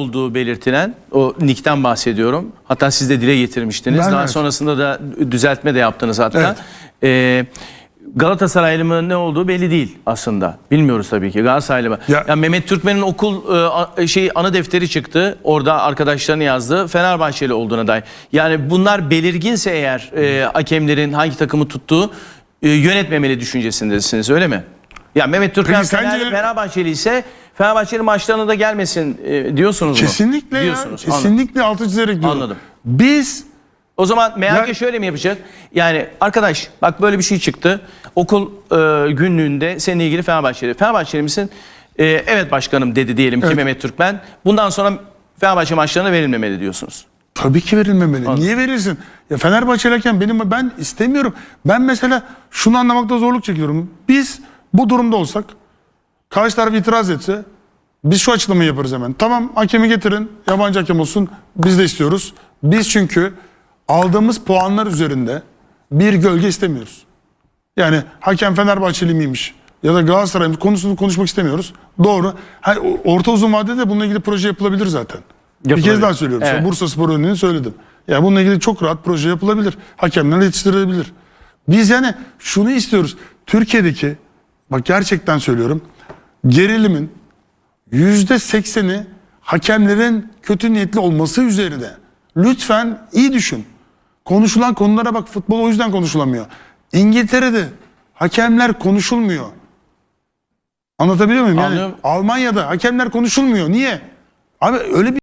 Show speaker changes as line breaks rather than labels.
olduğu belirtilen o nickten bahsediyorum. Hatta siz de dile getirmiştiniz.
Ben
Daha
evet.
sonrasında da düzeltme de yaptınız hatta.
Evet.
Ee, Galatasaraylı mı ne olduğu belli değil aslında. Bilmiyoruz tabii ki Galatasaraylı mı? Ya,
Ya-
Mehmet Türkmen'in okul e, şey anı defteri çıktı. Orada arkadaşlarını yazdı. Fenerbahçeli olduğuna dair. Yani bunlar belirginse eğer e, hakemlerin hangi takımı tuttuğu e, yönetmemeli düşüncesindesiniz öyle mi? Ya Mehmet Türkmen
sence-
Fenerbahçeli ise Fenerbahçeli maçlarına da gelmesin e, diyorsunuz mu?
Kesinlikle ya.
Diyorsunuz. Anladım.
Kesinlikle altı çizerek diyorum.
Anladım.
Biz
O zaman MHK
Ya-
şöyle mi yapacak? Yani arkadaş bak böyle bir şey çıktı. Okul e, günlüğünde seninle ilgili Fenerbahçeli. Fenerbahçeli misin? E, evet başkanım dedi diyelim ki
Evet.
Mehmet Türkmen. Bundan sonra Fenerbahçe maçlarına verilmemeli diyorsunuz.
tabii ki verilmemeli. Niye verirsin? Ya Fenerbahçeliyken benim ben istemiyorum. Ben mesela şunu anlamakta zorluk çekiyorum. Biz bu durumda olsak karşı taraf itiraz etse biz şu açıklamayı yaparız hemen. Tamam hakemi getirin. Yabancı hakem olsun. Biz de istiyoruz. Biz çünkü aldığımız puanlar üzerinde bir gölge istemiyoruz. Yani hakem Fenerbahçeli miymiş ya da Galatasaray konusunu konuşmak istemiyoruz. Doğru. Ha, orta uzun vadede bununla ilgili proje yapılabilir zaten. Bir
Yapılabilir.
kez daha söylüyorum.
Evet.
Bursa Spor örneğini söyledim. Ya bununla ilgili çok rahat proje yapılabilir. Hakemler yetiştirilebilir. Biz yani şunu istiyoruz. Türkiye'deki bak gerçekten söylüyorum. Gerilimin yüzde sekseni hakemlerin kötü niyetli olması üzerine. Lütfen iyi düşün. Konuşulan konulara bak futbol o yüzden konuşulamıyor. İngiltere'de hakemler konuşulmuyor. Anlatabiliyor muyum? Yani
Anlıyorum.
Almanya'da hakemler konuşulmuyor. Niye? Abi öyle bir